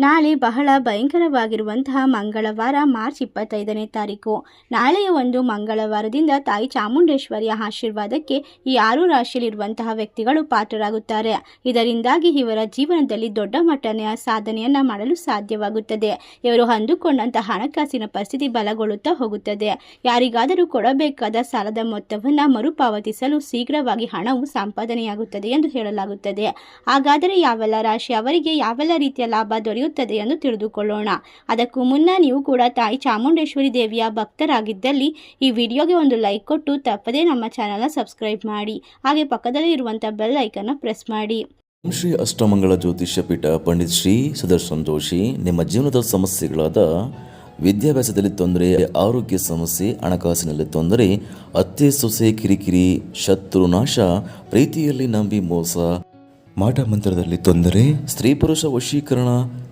ನಾಳೆ ಬಹಳ ಭಯಂಕರವಾಗಿರುವಂತಹ ಮಂಗಳವಾರ, ಮಾರ್ಚ್ ಇಪ್ಪತ್ತೈದನೇ ತಾರೀಕು. ನಾಳೆಯ ಒಂದು ಮಂಗಳವಾರದಿಂದ ತಾಯಿ ಚಾಮುಂಡೇಶ್ವರಿಯ ಆಶೀರ್ವಾದಕ್ಕೆ ಈ ಆರು ರಾಶಿಯಲ್ಲಿರುವಂತಹ ವ್ಯಕ್ತಿಗಳು ಪಾತ್ರರಾಗುತ್ತಾರೆ. ಇದರಿಂದಾಗಿ ಇವರ ಜೀವನದಲ್ಲಿ ದೊಡ್ಡ ಮಟ್ಟನೆಯ ಸಾಧನೆಯನ್ನ ಮಾಡಲು ಸಾಧ್ಯವಾಗುತ್ತದೆ. ಇವರು ಅಂದುಕೊಂಡಂತಹ ಹಣಕಾಸಿನ ಪರಿಸ್ಥಿತಿ ಬಲಗೊಳ್ಳುತ್ತಾ ಹೋಗುತ್ತದೆ. ಯಾರಿಗಾದರೂ ಕೊಡಬೇಕಾದ ಸಾಲದ ಮೊತ್ತವನ್ನು ಮರುಪಾವತಿಸಲು ಶೀಘ್ರವಾಗಿ ಹಣವು ಸಂಪಾದನೆಯಾಗುತ್ತದೆ ಎಂದು ಹೇಳಲಾಗುತ್ತದೆ. ಹಾಗಾದರೆ ಯಾವೆಲ್ಲ ರಾಶಿ, ಅವರಿಗೆ ಯಾವೆಲ್ಲ ರೀತಿಯ ಲಾಭ ದೊರೆಯುತ್ತದೆ ಎಂದು ತಿಳಿದುಕೊಳ್ಳೋಣ. ಅದಕ್ಕೂ ಮುನ್ನ ನೀವು ಕೂಡ ತಾಯಿ ಚಾಮುಂಡೇಶ್ವರಿ ದೇವಿಯ ಭಕ್ತರಾಗಿದ್ದಲ್ಲಿ ಈ ವಿಡಿಯೋಗೆ ಒಂದು ಲೈಕ್ ಕೊಟ್ಟು ತಪ್ಪದೇ ನಮ್ಮ ಚಾನಲ್ನ ಸಬ್ಸ್ಕ್ರೈಬ್ ಮಾಡಿ. ಹಾಗೆ ಪಕ್ಕದಲ್ಲಿ ಇರುವಂಥ ಬೆಲ್ ಐಕನ್ನ ಪ್ರೆಸ್ ಮಾಡಿ. ಶ್ರೀ ಅಷ್ಟಮಂಗಳ ಜ್ಯೋತಿಷ್ಯ ಪೀಠ ಪಂಡಿತ್ ಶ್ರೀ ಸುದರ್ಶನ್ ಜೋಶಿ, ನಿಮ್ಮ ಜೀವನದ ಸಮಸ್ಯೆಗಳಾದ ವಿದ್ಯಾಭ್ಯಾಸದಲ್ಲಿ ತೊಂದರೆ, ಆರೋಗ್ಯ ಸಮಸ್ಯೆ, ಹಣಕಾಸಿನಲ್ಲಿ ತೊಂದರೆ ಅತ್ತೆ ಸೊಸೆ, ಕಿರಿಕಿರಿ, ಶತ್ರು ನಾಶ, ಪ್ರೀತಿಯಲ್ಲಿ ನಂಬಿ ಮೋಸ, ಮಾಟ ಮಂತ್ರದಲ್ಲಿ ತೊಂದರೆ, ಸ್ತ್ರೀ ಪುರುಷ ವಶೀಕರಣ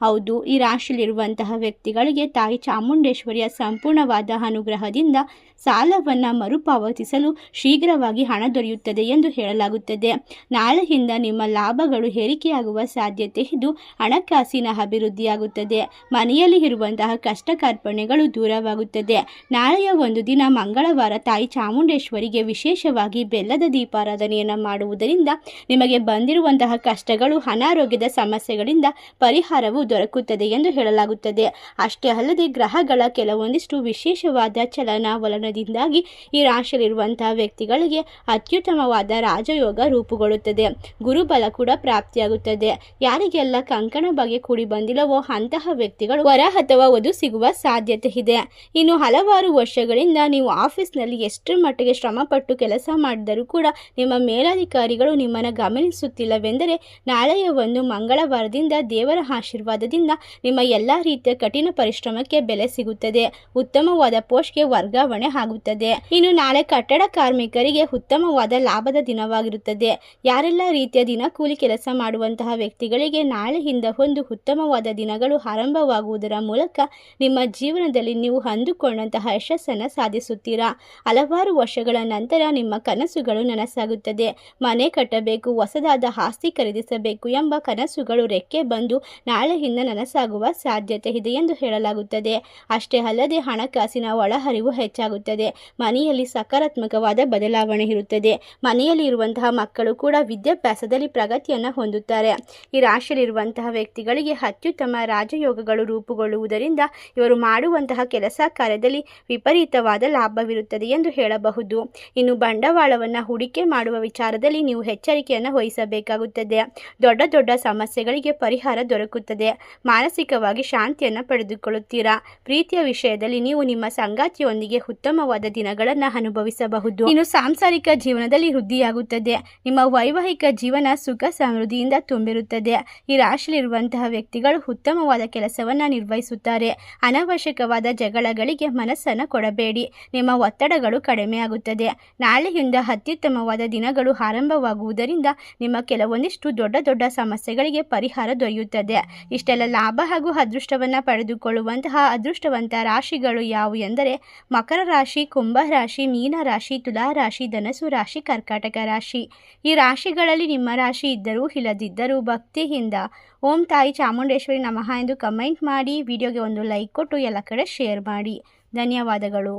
ಹೌದು, ಈ ರಾಶಿಯಲ್ಲಿರುವಂತಹ ವ್ಯಕ್ತಿಗಳಿಗೆ ತಾಯಿ ಚಾಮುಂಡೇಶ್ವರಿಯ ಸಂಪೂರ್ಣವಾದ ಅನುಗ್ರಹದಿಂದ ಸಾಲವನ್ನು ಮರುಪಾವತಿಸಲು ಶೀಘ್ರವಾಗಿ ಹಣ ದೊರೆಯುತ್ತದೆ ಎಂದು ಹೇಳಲಾಗುತ್ತದೆ. ನಾಳೆಯಿಂದ ನಿಮ್ಮ ಲಾಭಗಳು ಹೇರಿಕೆಯಾಗುವ ಸಾಧ್ಯತೆ ಇದ್ದು ಹಣಕಾಸಿನ ಅಭಿವೃದ್ಧಿಯಾಗುತ್ತದೆ. ಮನೆಯಲ್ಲಿ ಇರುವಂತಹ ಕಷ್ಟ ಕಾರ್ಪಣ್ಯಗಳು ದೂರವಾಗುತ್ತದೆ. ನಾಳೆಯ ಒಂದು ದಿನ ಮಂಗಳವಾರ ತಾಯಿ ಚಾಮುಂಡೇಶ್ವರಿಗೆ ವಿಶೇಷವಾಗಿ ಬೆಲ್ಲದ ದೀಪಾರಾಧನೆಯನ್ನು ಮಾಡುವುದರಿಂದ ನಿಮಗೆ ಬಂದಿರುವಂತಹ ಕಷ್ಟಗಳು, ಅನಾರೋಗ್ಯದ ಸಮಸ್ಯೆಗಳಿಂದ ಪರಿಹಾರವು ದೊರಕುತ್ತದೆ ಎಂದು ಹೇಳಲಾಗುತ್ತದೆ. ಅಷ್ಟೇ ಅಲ್ಲದೆ ಗ್ರಹಗಳ ಕೆಲವೊಂದಿಷ್ಟು ವಿಶೇಷವಾದ ಚಲನವಲನದಿಂದಾಗಿ ಈ ರಾಶಿಯಲ್ಲಿರುವಂತಹ ವ್ಯಕ್ತಿಗಳಿಗೆ ಅತ್ಯುತ್ತಮವಾದ ರಾಜಯೋಗ ರೂಪುಗೊಳ್ಳುತ್ತದೆ. ಗುರುಬಲ ಕೂಡ ಪ್ರಾಪ್ತಿಯಾಗುತ್ತದೆ. ಯಾರಿಗೆಲ್ಲ ಕಂಕಣ ಬಗೆ ಕೂಡಿ ಬಂದಿಲ್ಲವೋ ಅಂತಹ ವ್ಯಕ್ತಿಗಳು ವರ ಅಥವಾ ವಧು ಸಿಗುವ ಸಾಧ್ಯತೆ ಇದೆ. ಇನ್ನು ಹಲವಾರು ವರ್ಷಗಳಿಂದ ನೀವು ಆಫೀಸ್ನಲ್ಲಿ ಎಷ್ಟರ ಮಟ್ಟಿಗೆ ಶ್ರಮಪಟ್ಟು ಕೆಲಸ ಮಾಡಿದರೂ ಕೂಡ ನಿಮ್ಮ ಮೇಲಾಧಿಕಾರಿಗಳು ನಿಮ್ಮನ್ನು ಗಮನಿಸುತ್ತಿಲ್ಲವೆಂದರೆ ನಾಳೆಯ ಒಂದು ಮಂಗಳವಾರದಿಂದ ದೇವರ ಆಶೀರ್ವಾದದಿಂದ ನಿಮ್ಮ ಎಲ್ಲ ರೀತಿಯ ಕಠಿಣ ಪರಿಶ್ರಮಕ್ಕೆ ಬೆಲೆ ಸಿಗುತ್ತದೆ. ಉತ್ತಮವಾದ ಪೋಸ್ಟ್ಗೆ ವರ್ಗಾವಣೆ ಆಗುತ್ತದೆ. ಇನ್ನು ನಾಳೆ ಕಟ್ಟಡ ಕಾರ್ಮಿಕರಿಗೆ ಉತ್ತಮವಾದ ಲಾಭದ ದಿನವಾಗಿರುತ್ತದೆ. ಯಾರೆಲ್ಲ ರೀತಿಯ ದಿನ ಕೂಲಿ ಕೆಲಸ ಮಾಡುವಂತಹ ವ್ಯಕ್ತಿಗಳಿಗೆ ನಾಳೆಯಿಂದ ಒಂದು ಉತ್ತಮವಾದ ದಿನಗಳು ಆರಂಭವಾಗುವುದರ ಮೂಲಕ ನಿಮ್ಮ ಜೀವನದಲ್ಲಿ ನೀವು ಅಂದುಕೊಂಡಂತಹ ಯಶಸ್ಸನ್ನು ಸಾಧಿಸುತ್ತೀರಾ? ಹಲವಾರು ವರ್ಷಗಳ ನಂತರ ನಿಮ್ಮ ಕನಸುಗಳು ನನಸಾಗುತ್ತದೆ. ಮನೆ ಕಟ್ಟಬೇಕು, ಹೊಸದಾದ ಆಸ್ತಿ ಖರೀದಿಸಬೇಕು ಎಂಬ ಕನಸುಗಳು ರೆಕ್ಕೆ ಬಂದು ನಾಳೆಯಿಂದ ನನಸಾಗುವ ಸಾಧ್ಯತೆ ಇದೆ ಎಂದು ಹೇಳಲಾಗುತ್ತದೆ. ಅಷ್ಟೇ ಅಲ್ಲದೆ ಹಣಕಾಸಿನ ಒಳಹರಿವು ಹೆಚ್ಚಾಗುತ್ತದೆ. ಮನೆಯಲ್ಲಿ ಸಕಾರಾತ್ಮಕವಾದ ಬದಲಾವಣೆ ಇರುತ್ತದೆ. ಮನೆಯಲ್ಲಿ ಇರುವಂತಹ ಮಕ್ಕಳು ಕೂಡ ವಿದ್ಯಾಭ್ಯಾಸದಲ್ಲಿ ಪ್ರಗತಿಯನ್ನು ಹೊಂದುತ್ತಾರೆ. ಈ ರಾಶಿಯಲ್ಲಿರುವಂತಹ ವ್ಯಕ್ತಿಗಳಿಗೆ ಅತ್ಯುತ್ತಮ ರಾಜಯೋಗಗಳು ರೂಪುಗೊಳ್ಳುವುದರಿಂದ ಇವರು ಮಾಡುವಂತಹ ಕೆಲಸ ಕಾರ್ಯದಲ್ಲಿ ವಿಪರೀತವಾದ ಲಾಭವಿರುತ್ತದೆ ಎಂದು ಹೇಳಬಹುದು. ಇನ್ನು ಬಂಡವಾಳವನ್ನು ಹೂಡಿಕೆ ಮಾಡುವ ವಿಚಾರದಲ್ಲಿ ನೀವು ಎಚ್ಚರಿಕೆಯನ್ನು ವಹಿಸಬೇಕಾಗುತ್ತದೆ. ದೊಡ್ಡ ದೊಡ್ಡ ಸಮಸ್ಯೆಗಳಿಗೆ ಪರಿಹಾರ ದೊರಕುತ್ತದೆ. ಮಾನಸಿಕವಾಗಿ ಶಾಂತಿಯನ್ನು ಪಡೆದುಕೊಳ್ಳುತ್ತೀರಾ? ಪ್ರೀತಿಯ ವಿಷಯದಲ್ಲಿ ನೀವು ನಿಮ್ಮ ಸಂಗಾತಿಯೊಂದಿಗೆ ಉತ್ತಮವಾದ ದಿನಗಳನ್ನು ಅನುಭವಿಸಬಹುದು. ಇನ್ನು ಸಾಂಸಾರಿಕ ಜೀವನದಲ್ಲಿ ವೃದ್ಧಿಯಾಗುತ್ತದೆ. ನಿಮ್ಮ ವೈವಾಹಿಕ ಜೀವನ ಸುಖ ಸಮೃದ್ಧಿಯಿಂದ ತುಂಬಿರುತ್ತದೆ. ಈ ರಾಶಿಯಲ್ಲಿರುವಂತಹ ವ್ಯಕ್ತಿಗಳು ಉತ್ತಮವಾದ ಕೆಲಸವನ್ನು ನಿರ್ವಹಿಸುತ್ತಾರೆ. ಅನವಶ್ಯಕವಾದ ಜಗಳಗಳಿಗೆ ಮನಸ್ಸನ್ನು ಕೊಡಬೇಡಿ. ನಿಮ್ಮ ಒತ್ತಡಗಳು ಕಡಿಮೆಯಾಗುತ್ತದೆ. ನಾಳೆಯಿಂದ ಅತ್ಯುತ್ತಮವಾದ ದಿನಗಳು ಆರಂಭವಾಗುವುದರಿಂದ ನಿಮ್ಮ ಕೆಲವೊಂದಿಷ್ಟು ದೊಡ್ಡ ದೊಡ್ಡ ಸಮಸ್ಯೆಗಳಿಗೆ ಪರಿಹಾರ ದೊರೆಯುತ್ತದೆ. ಇಷ್ಟೆಲ್ಲ ಲಾಭ ಹಾಗೂ ಅದೃಷ್ಟವನ್ನು ಪಡೆದುಕೊಳ್ಳುವಂತಹ ಅದೃಷ್ಟವಂತ ರಾಶಿಗಳು ಯಾವುವು ಎಂದರೆ ಮಕರ ರಾಶಿ, ಕುಂಭ ರಾಶಿ, ಮೀನ ರಾಶಿ, ತುಲಾ ರಾಶಿ, ಧನಸು ರಾಶಿ, ಕರ್ಕಾಟಕ ರಾಶಿ. ಈ ರಾಶಿಗಳಲ್ಲಿ ನಿಮ್ಮ ರಾಶಿ ಇದ್ದರೂ ಇಲ್ಲದಿದ್ದರೂ ಭಕ್ತಿಯಿಂದ ಓಂ ತಾಯಿ ಚಾಮುಂಡೇಶ್ವರಿ ನಮಃ ಎಂದು ಕಮೆಂಟ್ ಮಾಡಿ, ವಿಡಿಯೋಗೆ ಒಂದು ಲೈಕ್ ಕೊಟ್ಟು ಎಲ್ಲ ಕಡೆ ಶೇರ್ ಮಾಡಿ. ಧನ್ಯವಾದಗಳು.